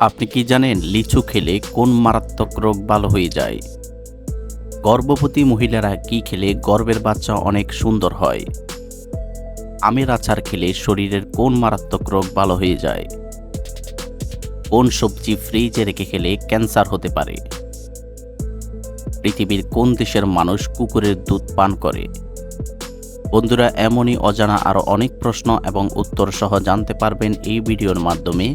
আপনি কি জানেন লিচু খেলে কোন মারাত্মক রোগ ভালো হয়ে যায়? গর্ভবতী মহিলারা কি খেলে গর্ভের বাচ্চা অনেক সুন্দর হয়? আমের আচার খেলে শরীরের কোন মারাত্মক রোগ ভালো হয়ে যায়? কোন সবজি ফ্রিজে রেখে খেলে ক্যান্সার হতে পারে? পৃথিবীর কোন দেশের মানুষ কুকুরের দুধ পান করে? বন্ধুরা, এমনই অজানা আরও অনেক প্রশ্ন এবং উত্তর সহ জানতে পারবেন এই ভিডিওর মাধ্যমে।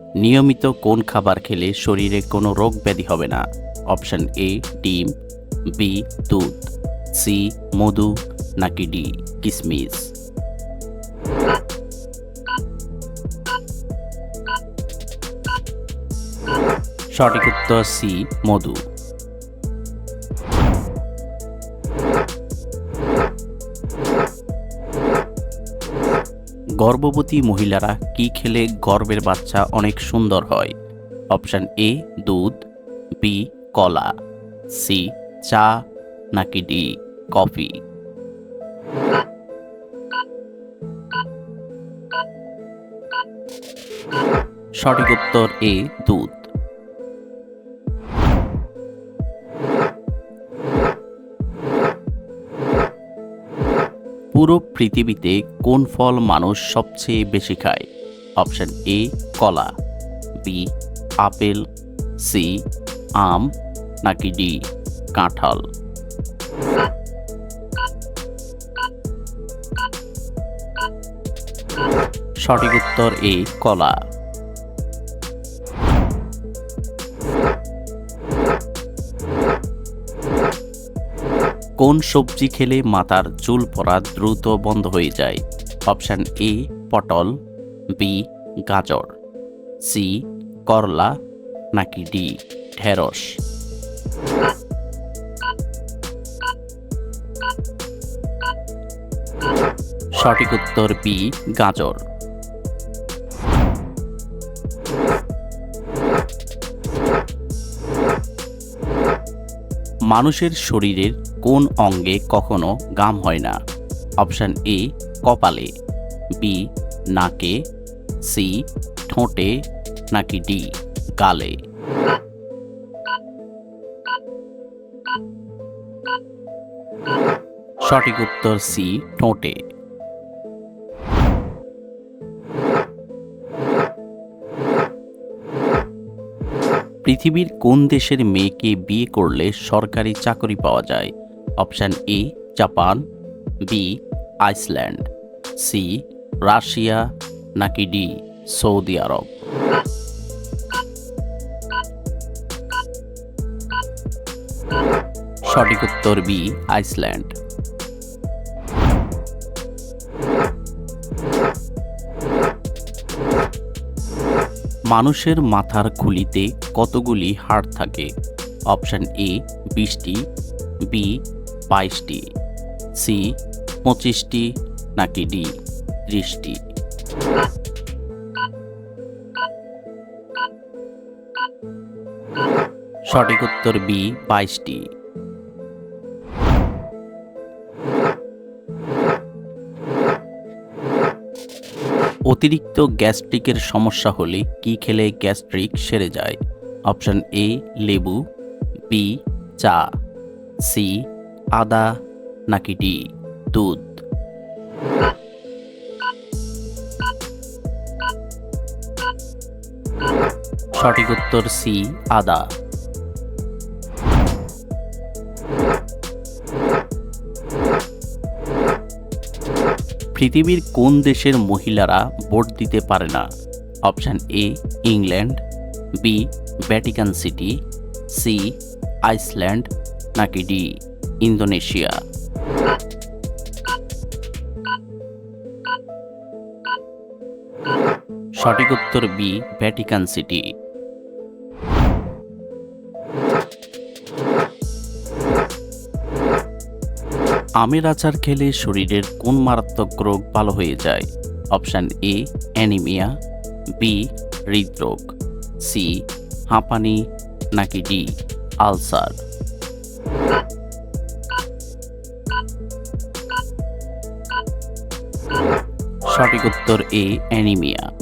নিয়মিত কোন খাবার খেলে শরীরে কোনো রোগ ব্যাধি হবে না? অপশান এ, ডিম, বি, দুধ, সি, মধু, নাকি ডি, কিসমিস? সঠিক উত্তর সি, মধু। গর্ভবতী মহিলারা কি খেলে গর্ভের বাচ্চা অনেক সুন্দর হয়? অপশান এ, দুধ, বি, কলা, সি, চা, নাকি ডি, কফি? সঠিক উত্তর এ, দুধ। পুরো পৃথিবীতে কোন ফল মানুষ সবচেয়ে বেশি খায়? অপশন এ, কলা, বি, আপেল, সি, আম, নাকি ডি, কাঁঠাল? সঠিক উত্তর এ, কলা। কোন সবজি খেলে মাথার চুল পড়া দ্রুত বন্ধ হয়ে যায়? অপশান এ, পটল বি গাজর সি করলা, নাকি ডি ঢেঁড়স? সঠিক উত্তর বি গাজর। মানুষের শরীরের কোন অঙ্গে কখনো গাম হয় না। অপশান এ, কপালে। বি, নাকে। সি, ঠোঁটে। নাকি ডি, গালে। সঠিক উত্তর সি, ঠোঁটে। পৃথিবীর কোন দেশের মেয়েকে বিয়ে করলে সরকারি চাকরি পাওয়া যায়? Option A, Japan, B, Iceland, C, Russia, নাকি ডি, সৌদি আরব? সঠিক উত্তর বি, আইসল্যান্ড। মানুষের মাথার খুলিতে কতগুলি হাড় থাকে? অপশান এ, বিশটি, বি, বাইশটি, সি, পঁচিশটি, নাকি ডি, ত্রিশটি? সঠিক উত্তর বি, বাইশটি। অতিরিক্ত গ্যাস্ট্রিকের সমস্যা হলে কি খেলে গ্যাস্ট্রিক সেরে যায়? অপশন এ, লেবু, বি, চা, সি, আদা, নাকি ডি, দুধ। সঠিক উত্তর সি, আদা। পৃথিবীর কোন দেশের মহিলারা ভোট দিতে পারে না? Option A, England, B, Vatican City, C, Iceland, নাকি ডি, ইন্দোনেশিয়া? সঠিক উত্তর বি, ভ্যাটিকান সিটি। আমের আচার খেলে শরীরের কোন মারাত্মক রোগ ভালো হয়ে যায়? অপশান এ অ্যানিমিয়া বি হৃদরোগ সি হাঁপানি, নাকি ডি আলসার। সঠিক উত্তর এ অ্যানিমিয়া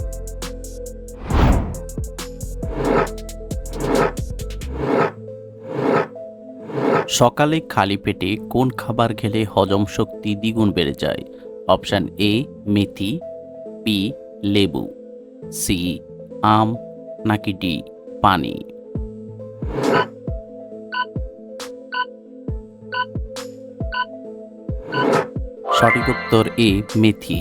সকালে খালি পেটে কোন খাবার খেলে হজম শক্তি দ্বিগুণ বেড়ে যায়? অপশান এ মেথি বি লেবু সি আম, নাকি ডি পানি? সঠিক উত্তর এ মেথি।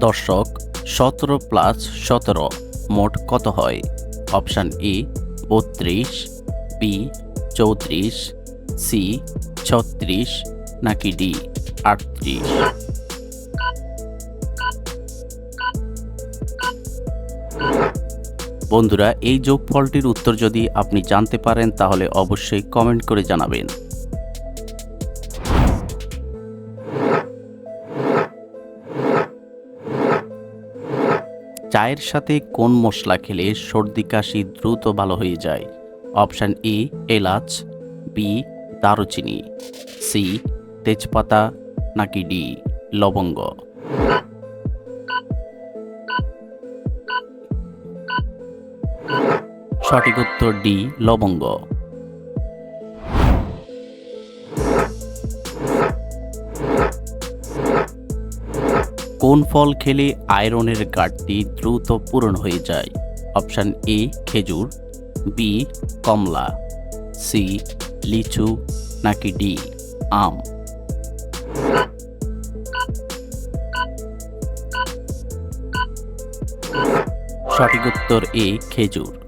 দর্শক সতেরো প্লাস সতেরো, মোট কত হয়? অপশান এ, বত্রিশ, বি, চৌত্রিশ, সি, ছত্রিশ, নাকি ডি, আটত্রিশ? বন্ধুরা, এই যোগফলটির উত্তর যদি আপনি জানতে পারেন, তাহলে অবশ্যই কমেন্ট করে জানাবেন। চায়ের সাথে কোন মশলা খেলে সর্দি কাশি দ্রুত ভালো হয়ে যায়? অপশান এ, এলাচ, বি, দারুচিনি, সি, তেজপাতা, নাকি ডি, লবঙ্গ। সঠিক উত্তর ডি, লবঙ্গ। কোন ফল খেলে আয়রনের ঘাটতি দ্রুত পূরণ হয়ে যায়? অপশান এ, খেজুর, বি, কমলা, সি, লিচু, নাকি ডি, আম? সঠিক উত্তর এ, খেজুর।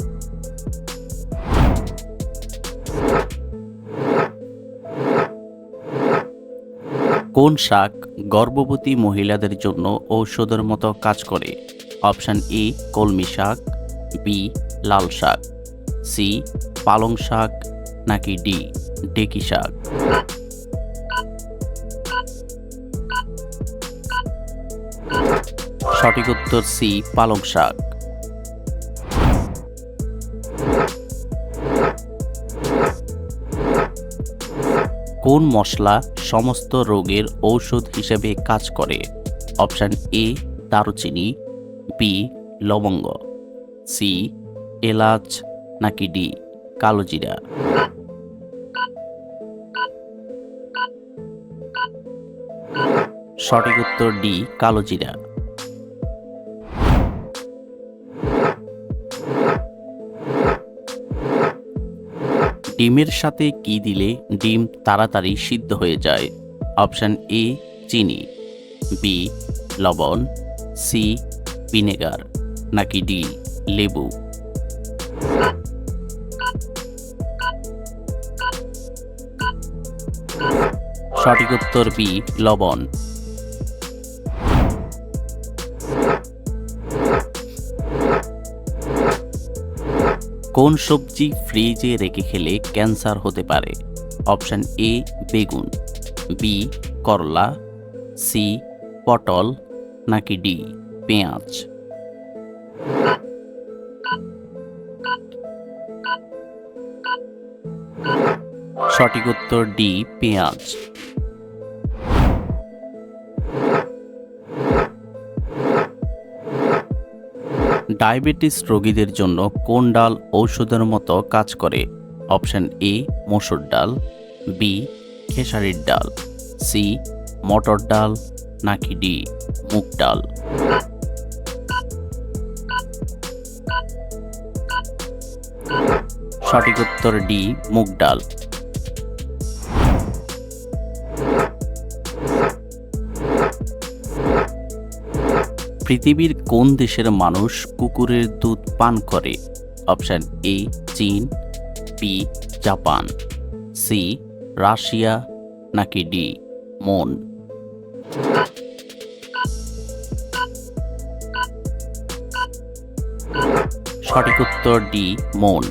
কোন শাক গর্ভবতী মহিলাদের জন্য ঔষধের মতো কাজ করে? অপশান এ, কলমি শাক, বি, লাল শাক, সি, পালং শাক, নাকি ডি, ডেকি শাক? সঠিক উত্তর সি, পালং শাক। কোন মশলা সমস্ত রোগের ঔষধ হিসেবে কাজ করে? অপশান এ, দারুচিনি, বি, লবঙ্গ, সি, এলাচ, নাকি ডি কালোজিরা সঠিক উত্তর ডি কালোজিরা ডিমের সাথে কি দিলে ডিম তাড়াতাড়ি সিদ্ধ হয়ে যায়? অপশান এ, চিনি। বি, লবণ। C, vinegar. নাকি ডি, লেবু। সঠিক উত্তর বি, লবণ। কোন সবজি ফ্রিজে রেখে খেলে ক্যান্সার হতে পারে? অপশান এ, বেগুন, বি, করলা, সি, পটল, নাকি ডি, পেঁয়াজ? সঠিক উত্তর ডি, পেঁয়াজ। ডায়াবেটিস রোগীদের জন্য কোন ডাল ঔষধের মতো কাজ করে? অপশান এ, মসুর ডাল, বি, খেসারির ডাল, সি, মটর ডাল, নাকি ডি, মুগ ডাল। সঠিক উত্তর ডি, মুগ ডাল। পৃথিবীর কোন দেশের মানুষ কুকুরের দুধ পান করে? অপশান এ চীন বি জাপান সি রাশিয়া, নাকি ডি মন? সঠিক উত্তর ডি মন।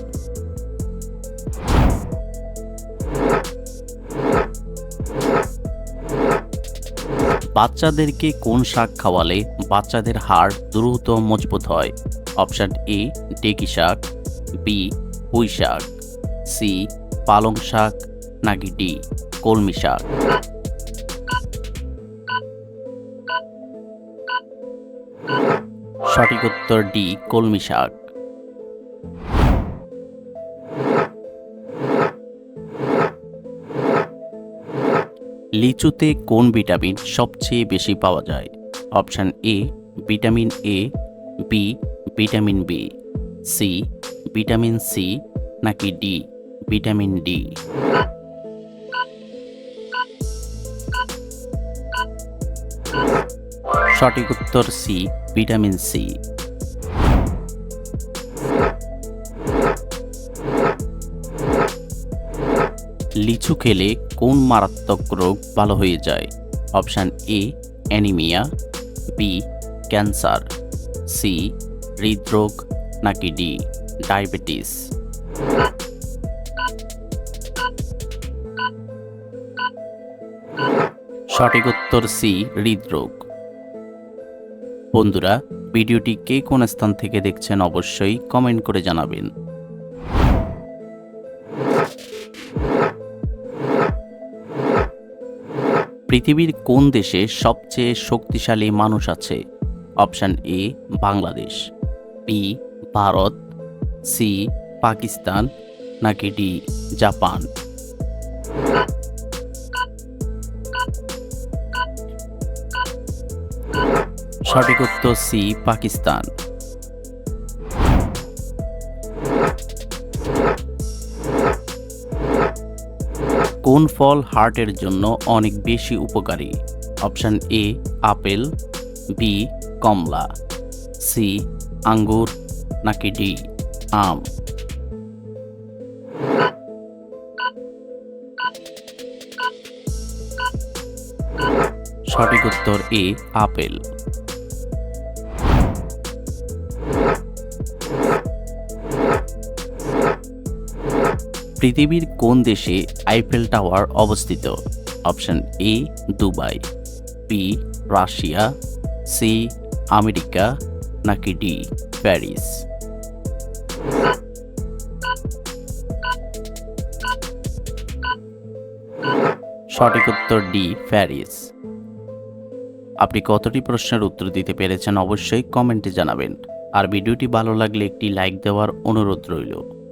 বাচ্চাদেরকে কোন শাক খাওয়ালে বাচ্চাদের হাড় দ্রুত মজবুত হয়? অপশান এ ডেকি শাক, বি, পুঁই শাক, সি, পালং শাক, নাকি ডি, কলমি শাক? সঠিক উত্তর ডি, কলমি শাক। লিচুতে কোন ভিটামিন সবচেয়ে বেশি পাওয়া যায়? Option A, vitamin A, B, vitamin B, C, vitamin C, নাকি ডি, ভিটামিন ডি। সঠিক উত্তর সি, ভিটামিন সি। লিচু খেলে কোন মারাত্মক রোগ ভালো হয়ে যায়? Option A, anaemia, B, cancer, C, হৃদরোগ, নাকি ডি, ডায়াবেটিস। সঠিক উত্তর সি, হৃদরোগ। বন্ধুরা, ভিডিওটি কে কোন স্থান থেকে দেখছেন অবশ্যই কমেন্ট করে জানাবেন। পৃথিবীর কোন দেশে সবচেয়ে শক্তিশালী মানুষ আছে? Option A, Bangladesh B Bharat C Pakistan, নাকি ডি জাপান? সঠিক উত্তর সি পাকিস্তান। কোন ফল হার্টের জন্য অনেক বেশি উপকারী? অপশান এ, আপেল, বি, কমলা, সি, আঙ্গুর, নাকি ডি, আম। সঠিক উত্তর এ, আপেল। পৃথিবীর কোন দেশে আইফেল টাওয়ার অবস্থিত? Option A, Dubai, B, Russia, C, America, নাকি ডি, প্যারিস? সঠিক উত্তর ডি, প্যারিস। আপনি কতটি প্রশ্নের উত্তর দিতে পেরেছেন অবশ্যই কমেন্টে জানাবেন। আর ভিডিওটি ভালো লাগলে একটি লাইক দেওয়ার অনুরোধ রইল।